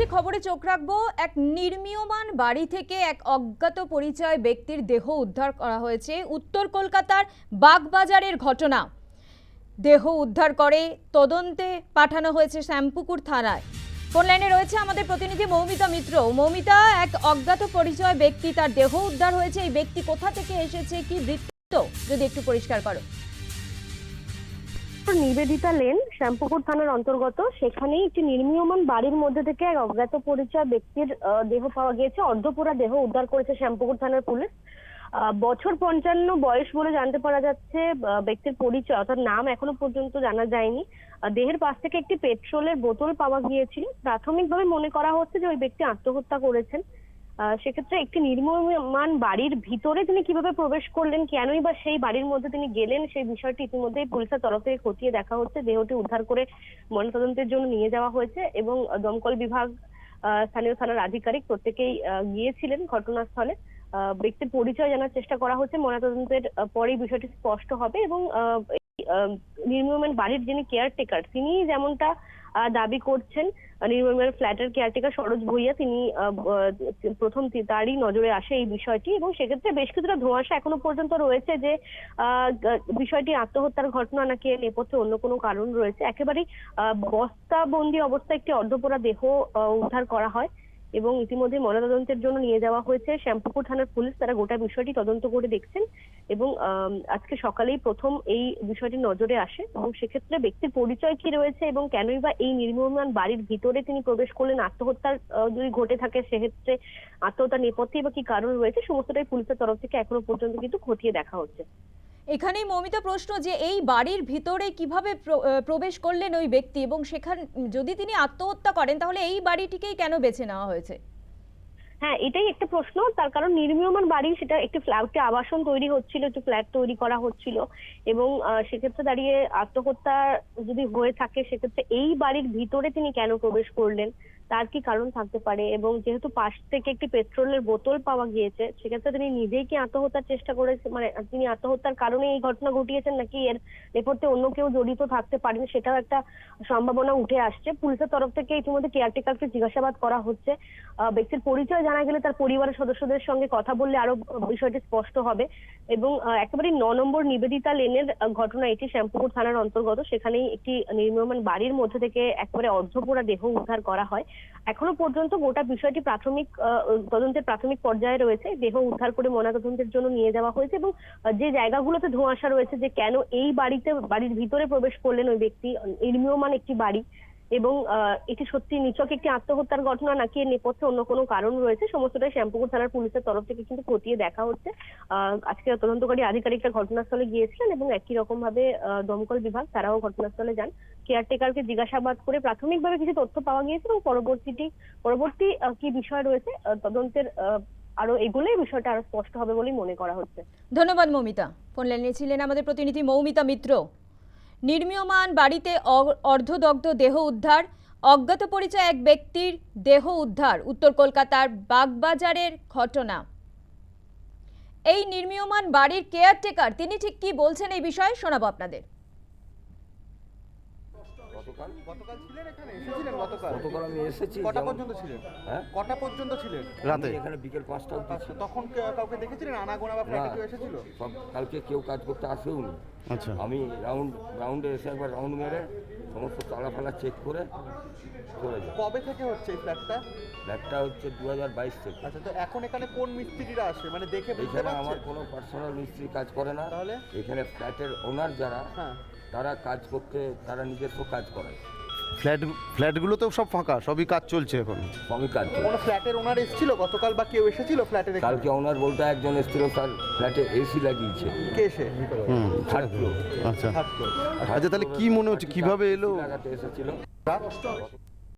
যে খবরে চোখ রাখব, এক নির্মীয়মান বাড়ি থেকে এক অজ্ঞাত পরিচয় ব্যক্তির দেহ উদ্ধার করা হয়েছে। উত্তর কলকাতার বাগবাজারের ঘটনা। দেহ উদ্ধার করে তদন্তে পাঠানো হয়েছে শ্যামপুকুর থানায়। ফোন লাইনে রয়েছে আমাদের প্রতিনিধি মৌমিতা মিত্র। মৌমিতা, এক অজ্ঞাত পরিচয় ব্যক্তি, তার দেহ উদ্ধার হয়েছে। এই ব্যক্তি কোথা থেকে এসেছে? কি বৃত্ত? যদি একটু পরিষ্কার করো। নিবেদিতা লেন শ্যামপুকুর থানার অন্তর্গত। সেখানেই একটি নির্মীয়মান বাড়ির মধ্যে থেকে এক অজ্ঞাত পরিচয় ব্যক্তির দেহ পাওয়া গিয়েছে। অর্ধপোড়া দেহ উদ্ধার করেছে শ্যামপুকুর থানার পুলিশ। বছর পঞ্চান্ন বয়স বলে জানতে পারা যাচ্ছে ব্যক্তির পরিচয়। অর্থাৎ নাম এখনও পর্যন্ত জানা যায়নি। দেহের পাশ থেকে একটি পেট্রোলের বোতল পাওয়া গিয়েছিল। প্রাথমিকভাবে মনে করা হচ্ছে যে ওই ব্যক্তি আত্মহত্যা করেছেন। সেক্ষেত্রে একটি নির্মমান বাড়ির ভিতরে তিনি কীভাবে প্রবেশ করলেন, কেনই বা সেই বাড়ির মধ্যে তিনি গেলেন, সেই বিষয়টি ইতিমধ্যেই পুলিশের তরফ থেকে খতিয়ে দেখা হচ্ছে। দেহটি উদ্ধার করে ময়নাতদন্তের জন্য নিয়ে যাওয়া হয়েছে এবং দমকল বিভাগ স্থানীয় থানার আধিকারিক প্রত্যেকেই গিয়েছিলেন ঘটনাস্থলে। ব্যক্তির পরিচয় জানার চেষ্টা করা হচ্ছে। ময়নাতদন্তের পরেই বিষয়টি স্পষ্ট হবে এবং নির্মীয়মান বাড়ির যিনি কেয়ারটেকার তিনি যেমনটা দাবি করছেন নির্মল ফ্ল্যাটের কেয়ারটেকার সরোজ ভুইয়া। তিনি প্রথম তারই নজরে আসে এই বিষয়টি এবং সেক্ষেত্রে বেশ কিছুটা ধোঁয়াশা এখনও পর্যন্ত রয়েছে যে বিষয়টি আত্মহত্যার ঘটনা নাকি নেপথ্যে অন্য কোনো কারণ রয়েছে। একেবারেই বস্তাবন্দি অবস্থায় একটি অর্ধপোড়া দেহ উদ্ধার করা হয়। এবং ইতিমধ্যে ময়নাতদন্তের জন্য নিয়ে যাওয়া হয়েছে। শ্যামপুকুর থানার পুলিশ তারা গোটা বিষয়টি তদন্ত করে দেখছেন এবং আজকে সকালেই প্রথম এই বিষয়টি নজরে আসে এবং সেক্ষেত্রে ব্যক্তির পরিচয় কি রয়েছে এবং কেনই বা এই নির্মমান বাড়ির ভিতরে তিনি প্রবেশ করলেন, আত্মহত্যার যদি ঘটে থাকে সেক্ষেত্রে আত্মহত্যার নেপথ্যে বা কি কারণ রয়েছে, সমস্তটাই পুলিশের তরফ থেকে এখনও পর্যন্ত কিন্তু খতিয়ে দেখা হচ্ছে। এখানেই মমিতা প্রশ্ন যে এই বাড়ির ভিতরে কীভাবে প্র- প্রবেশ করলেন ওই ব্যক্তি এবং সেখান, যদি তিনি আত্মহত্যা করেন তাহলে এই বাড়িটিকেই কেন বেছে নেওয়া হয়েছে? হ্যাঁ এটাই একটা প্রশ্ন। তার কারণ নির্মীয়মান বাড়ি, সেটা একটি ফ্ল্যাট আবাসন তৈরি হচ্ছিল, একটি ফ্ল্যাট তৈরি করা হচ্ছিল এবং সেক্ষেত্রে দাঁড়িয়ে আত্মহত্যা যদি হয়ে থাকে, সেক্ষেত্রে এই বাড়ির ভিতরে তিনি কেন প্রবেশ করলেন? তার কি কারণ থাকতে পারে? এবং যেহেতু পাশ থেকে একটি পেট্রোলের বোতল পাওয়া গিয়েছে, সেক্ষেত্রে তিনি নিজেই কি আত্মহত্যার চেষ্টা করেছে? মানে তিনি আত্মহত্যার কারণে এই ঘটনা ঘটিয়েছেন নাকি এর নেপথ্যে অন্য কেউ জড়িত থাকতে পারেন? সেটাও একটা সম্ভাবনা উঠে আসছে। পুলিশের তরফ থেকে ইতিমধ্যে কেয়ারটেকারকে জিজ্ঞাসাবাদ করা হচ্ছে। ব্যক্তির পরিচয় জানা গেলে তার পরিবারের সদস্যদের সঙ্গে কথা বললে আরও বিষয়টি স্পষ্ট হবে। এবং একেবারে ন নম্বর নিবেদিতা লেনের ঘটনা এটি শ্যামপুকুর থানার অন্তর্গত। সেখানেই একটি নির্মমান বাড়ির মধ্যে থেকে একেবারে অর্ধপোড়া দেহ উদ্ধার করা হয়। এখনও পর্যন্ত গোটা বিষয়টি প্রাথমিক তদন্তের প্রাথমিক পর্যায়ে রয়েছে। দেহ উদ্ধার করে ময়নাতদন্তের জন্য নিয়ে যাওয়া হয়েছে এবং যে জায়গাগুলোতে ধোঁয়াশা রয়েছে যে কেন এই বাড়িতে, বাড়ির ভিতরে প্রবেশ করলেন ওই ব্যক্তি, নির্মীয়মান একটি বাড়ি এবং এটি সত্যি নিচক একটি আত্মহত্যার ঘটনা নাকি এর নেপথ্যে অন্য কোনো কারণ রয়েছে, সমস্তটাই শ্যামপুকুর থানার পুলিশের তরফ থেকে কিন্তু খতিয়ে দেখা হচ্ছে। আজকে তদন্তকারী আধিকারিকরা ঘটনাস্থলে গিয়েছিলেন এবং একই রকম ভাবে দমকল বিভাগ, তারাও ঘটনাস্থলে যান। কেয়ারটেকারকে জিজ্ঞাসাবাদ করে প্রাথমিকভাবে কিছু তথ্য পাওয়া গিয়েছে এবং পরবর্তীটি, পরবর্তী কি বিষয় রয়েছে তদন্তের আরও এগুলোই বিষয়টা আরও স্পষ্ট হবে বলেই মনে করা হচ্ছে। ধন্যবাদ মৌমিতা। ফোন লাইনে ছিলেন আমাদের প্রতিনিধি মৌমিতা মিত্র। নির্মীয়মান বাড়িতে অর্ধদগ্ধ দেহ উদ্ধার, অজ্ঞাত পরিচয় এক ব্যক্তির দেহ উদ্ধার, উত্তর কলকাতার বাগবাজারের ঘটনা। এই নির্মীয়মান বাড়ির কেয়ারটেকার তিনি ঠিক কি বলছেন এই বিষয়ে শোনাবো আপনাদের। গতকাল গতকাল ছিলেন এখানে? এসেছিলেন গতকাল। গতকাল আমি এসেছি কটা পর্যন্ত ছিলেন? হ্যাঁ? কটা পর্যন্ত ছিলেন? রাতে। এখানে বিকেল পাঁচটা অবধি তখন কাউকে দেখেছিলেন? আনাগোনা বা ফ্ল্যাটে কেউ এসেছিল? সব কালকে কেউ কাজ করতে আসেও নি। আচ্ছা। আমি রাউন্ড রাউন্ডে এসে একবার রাউন্ড মেরে সমস্ত তালা ফালা চেক করে চলে যাই। কবে থেকে হচ্ছে এই ফ্ল্যাটটা ফ্ল্যাটটা হচ্ছে দু হাজার বাইশ থেকে। আচ্ছা তো এখন এখানে কোন মিস্ত্রিরা আসে? মানে দেখে বুঝতে এখানে আমার কোনো পার্সোনাল মিস্ত্রি কাজ করে না। তাহলে? এখানে ফ্ল্যাটের ওনার যারা হ্যাঁ। তারা কাজ করতে তারা নিজস্ব কাজ করে। ফ্ল্যাট ফ্ল্যাটগুলো তো সব ফাঁকা সবই কাজ চলছে এখন। সবই কাজ কোনো ফ্ল্যাটের ওনার এসেছিল? গতকাল বা কেউ এসেছিল ফ্ল্যাটের কালকে ওনার বলতে একজন এসেছিল তার ফ্ল্যাটে এসি লাগিয়েছে। কে এসে হুম। আচ্ছা। আচ্ছা তাহলে কি মনে হচ্ছে? কীভাবে এলো? লাগাতে এসেছিল?